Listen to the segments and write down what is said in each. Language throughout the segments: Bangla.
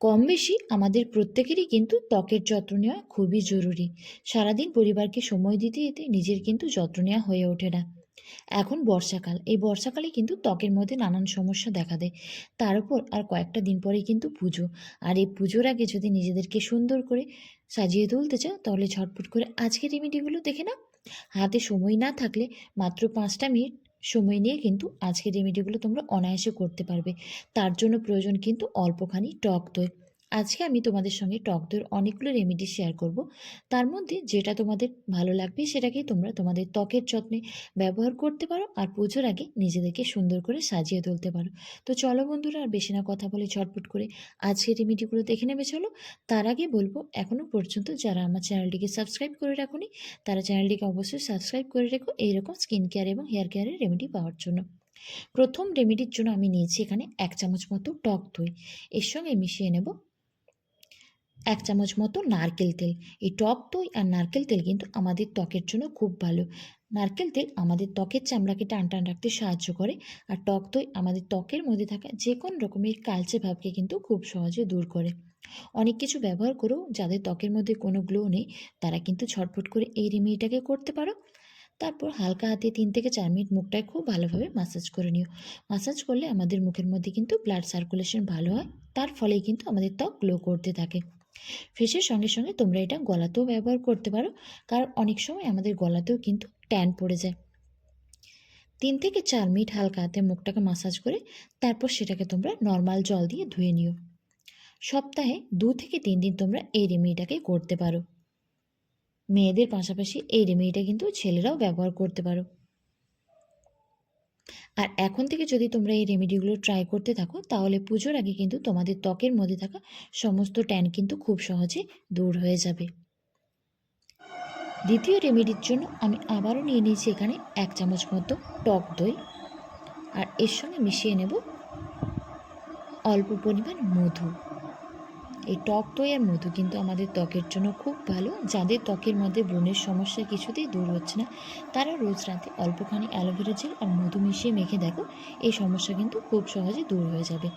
কম বেশি আমাদের প্রত্যেকেরই কিন্তু ত্বকের যত্ন নেওয়া খুবই জরুরি। সারাদিন পরিবারকে সময় দিতে দিতে নিজের কিন্তু যত্ন নেওয়া হয়ে ওঠে না। এখন বর্ষাকাল, এই বর্ষাকালে কিন্তু ত্বকের মধ্যে নানান সমস্যা দেখা দেয়। তার উপর আর কয়েকটা দিন পরেই কিন্তু পুজো। আর এই পুজোর আগে যদি নিজেদেরকে সুন্দর করে সাজিয়ে তুলতে চাও, তাহলে ঝটপট করে আজকের রেমেডিগুলো দেখে নাও। হাতে সময় না থাকলে মাত্র পাঁচটা মিনিট সময় নিয়ে কিন্তু আজকের রেমিডিগুলো তোমরা অনায়াসে করতে পারবে। তার জন্য প্রয়োজন কিন্তু অল্পখানি টক দই। আজকে আমি তোমাদের সঙ্গে টক দইয়ের অনেকগুলো রেমেডি শেয়ার করব। তার মধ্যে যেটা তোমাদের ভালো লাগবে সেটাকেই তোমরা তোমাদের ত্বকের যত্নে ব্যবহার করতে পারো আর পুজোর আগে নিজেদেরকে সুন্দর করে সাজিয়ে তুলতে পারো। তো চলো বন্ধুরা আর বেশি না কথা বলে ঝটপট করে আজকে রেমেডিগুলো দেখে নেবে, চলো। তার আগে বলব এখনও পর্যন্ত যারা আমার চ্যানেলটিকে সাবস্ক্রাইব করে রাখুনি, তারা চ্যানেলটিকে অবশ্যই সাবস্ক্রাইব করে রেখো এইরকম স্কিন কেয়ার এবং হেয়ার কেয়ারের রেমেডি পাওয়ার জন্য। প্রথম রেমেডির জন্য আমি নিয়েছি এখানে এক চামচ মতো টক দই। এর সঙ্গে মিশিয়ে নেব এক চামচ মতো নারকেল তেল। এই টক দই আর নারকেল তেল কিন্তু আমাদের ত্বকের জন্য খুব ভালো। নারকেল তেল আমাদের ত্বকের চামড়াকে টান টান রাখতে সাহায্য করে আর টক দই আমাদের ত্বকের মধ্যে থাকা যে কোনো রকমের কালচে ভাবকে কিন্তু খুব সহজে দূর করে। অনেক কিছু ব্যবহার করেও যাদের ত্বকের মধ্যে কোনো গ্লো নেই, তারা কিন্তু ছটফট করে এই রেমেডিটাকে করতে পারো। তারপর হালকা হাতে তিন থেকে চার মিনিট মুখটায় খুব ভালোভাবে মাসাজ করে নিও। মাসাজ করলে আমাদের মুখের মধ্যে কিন্তু ব্লাড সার্কুলেশন ভালো হয়, তার ফলেই কিন্তু আমাদের ত্বক গ্লো করতে থাকে। ফেসের সঙ্গে সঙ্গে তোমরা এটা গলাতেও ব্যবহার করতে পারো। কারণ অনেক সময় আমাদের গলাতেও কিন্তু ট্যান পড়ে যায়। তিন থেকে চার মিনিট হালকা হাতে মুখটাকে মাসাজ করে তারপর সেটাকে তোমরা নর্মাল জল দিয়ে ধুয়ে নিও। সপ্তাহে দু থেকে তিন দিন তোমরা এই রেমেডিটাকে করতে পারো। মেয়েদের পাশাপাশি এই রেমেডিটা কিন্তু ছেলেরাও ব্যবহার করতে পারো। আর এখন থেকে যদি তোমরা এই রেমেডিগুলো ট্রাই করতে থাকো, তাহলে পুজোর আগে কিন্তু তোমাদের ত্বকের মধ্যে থাকা সমস্ত ট্যান কিন্তু খুব সহজে দূর হয়ে যাবে। দ্বিতীয় রেমেডির জন্য আমি আবারও নিয়ে নিয়েছি এখানে এক চামচ মতো টক দই। আর এর সঙ্গে মিশিয়ে নেব অল্প পরিমাণ মধু। এই টক দই আর মধু কিন্তু আমাদের ত্বকের জন্য খুব ভালো। যাদের ত্বকের মধ্যে ব্রণের সমস্যা কিছুতেই দূর হচ্ছে না, তারা রোজ রাতে অল্পখানি অ্যালোভেরা জেল আর মধু মিশিয়ে মেখে দেখো, এই সমস্যা কিন্তু খুব সহজে দূর হয়ে যাবে।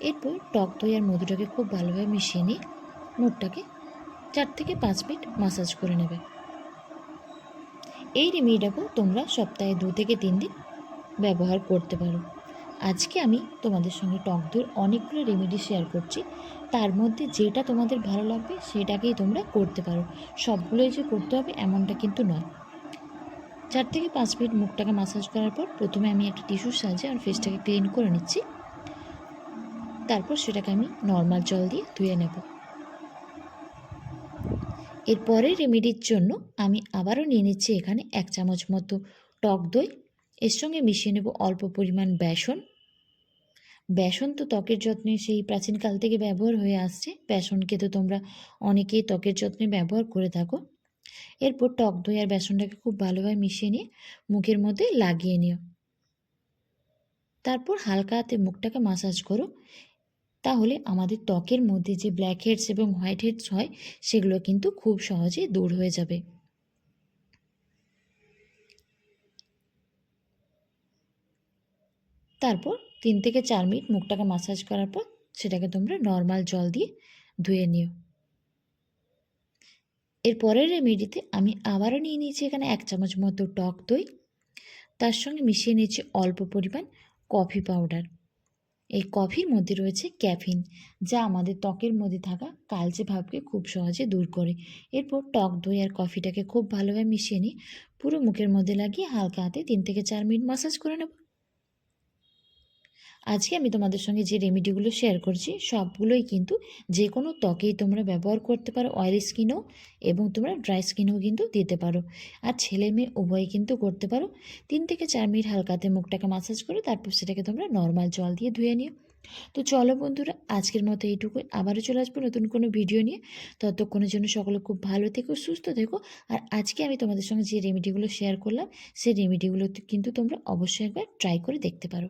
এরপর টক দই আর মধুটাকে খুব ভালোভাবে মিশিয়ে নিয়ে মুখটাকে চার থেকে পাঁচ মিনিট মাসাজ করে নেবে। এই রেমেডিটাকেও তোমরা সপ্তাহে দু থেকে তিন দিন ব্যবহার করতে পারো। আজকে আমি তোমাদের সঙ্গে টক দইয়ের অনেকগুলো রেমেডি শেয়ার করছি। তার মধ্যে যেটা তোমাদের ভালো লাগবে সেটাকেই তোমরা করতে পারো। সবগুলোই যে করতে হবে এমনটা কিন্তু নয়। চার থেকে পাঁচ মিনিট মুখটাকে মাসাজ করার পর প্রথমে আমি একটা টিস্যুর সাহায্যে আর ফেসটাকে ক্লিন করে নিচ্ছি। তারপর সেটাকে আমি নর্মাল জল দিয়ে ধুয়ে নেব। এর পরের রেমেডির জন্য আমি আবারও নিয়ে নিচ্ছি এখানে এক চামচ মতো টক দই। এর সঙ্গে মিশিয়ে নেব অল্প পরিমাণ বেসন। বেসন তো ত্বকের যত্নে সেই প্রাচীনকাল থেকে ব্যবহার হয়ে আসছে। বেসনকে তো তোমরা অনেকেই ত্বকের যত্নে ব্যবহার করে থাকো। এরপর টক দই আর বেসনটাকে খুব ভালোভাবে মিশিয়ে নিয়ে মুখের মধ্যে লাগিয়ে নিও। তারপর হালকা হাতে মুখটাকে মাসাজ করো। তাহলে আমাদের ত্বকের মধ্যে যে ব্ল্যাক হেডস এবং হোয়াইট হেডস হয়, সেগুলো কিন্তু খুব সহজে দূর হয়ে যাবে। তারপর তিন থেকে চার মিনিট মুখটাকে মাসাজ করার পর সেটাকে তোমরা নর্মাল জল দিয়ে ধুয়ে নিও। এর পরের রেমেডিতে আমি আবারও নিয়ে নিয়েছি এখানে এক চামচ মতো টক দই। তার সঙ্গে মিশিয়ে নিয়েছি অল্প পরিমাণ কফি পাউডার এই কফির মধ্যে রয়েছে ক্যাফিন যা আমাদের ত্বকের মধ্যে থাকা কালচে ভাবকে খুব সহজে দূর করে। এরপর টক দই আর কফিটাকে খুব ভালোভাবে মিশিয়ে নিয়ে পুরো মুখের মধ্যে লাগিয়ে হালকা হাতে তিন থেকে চার মিনিট মাসাজ করে নেব। আজকে আমি তোমাদের সঙ্গে যে রেমেডিগুলো শেয়ার করছি, সবগুলোই কিন্তু যে কোনো ত্বকেই তোমরা ব্যবহার করতে পারো অয়েলি স্কিনও এবং তোমরা ড্রাই স্কিনও কিন্তু দিতে পারো। আর ছেলে মেয়ে উভয়ই কিন্তু করতে পারো। তিন থেকে চার মিনিট হালকাতে মুখটাকে মাসাজ করে তারপর সেটাকে তোমরা নর্মাল জল দিয়ে ধুয়ে নিও। তো চলো বন্ধুরা, আজকের মতো এইটুকুই আবারও চলে আসব নতুন কোনো ভিডিও নিয়ে। ততক্ষণের জন্য সকলে খুব ভালো থেকো, সুস্থ থেকো। আর আজকে আমি তোমাদের সঙ্গে যে রেমেডিগুলো শেয়ার করলাম, সেই রেমেডিগুলো কিন্তু তোমরা অবশ্যই একবার ট্রাই করে দেখতে পারো।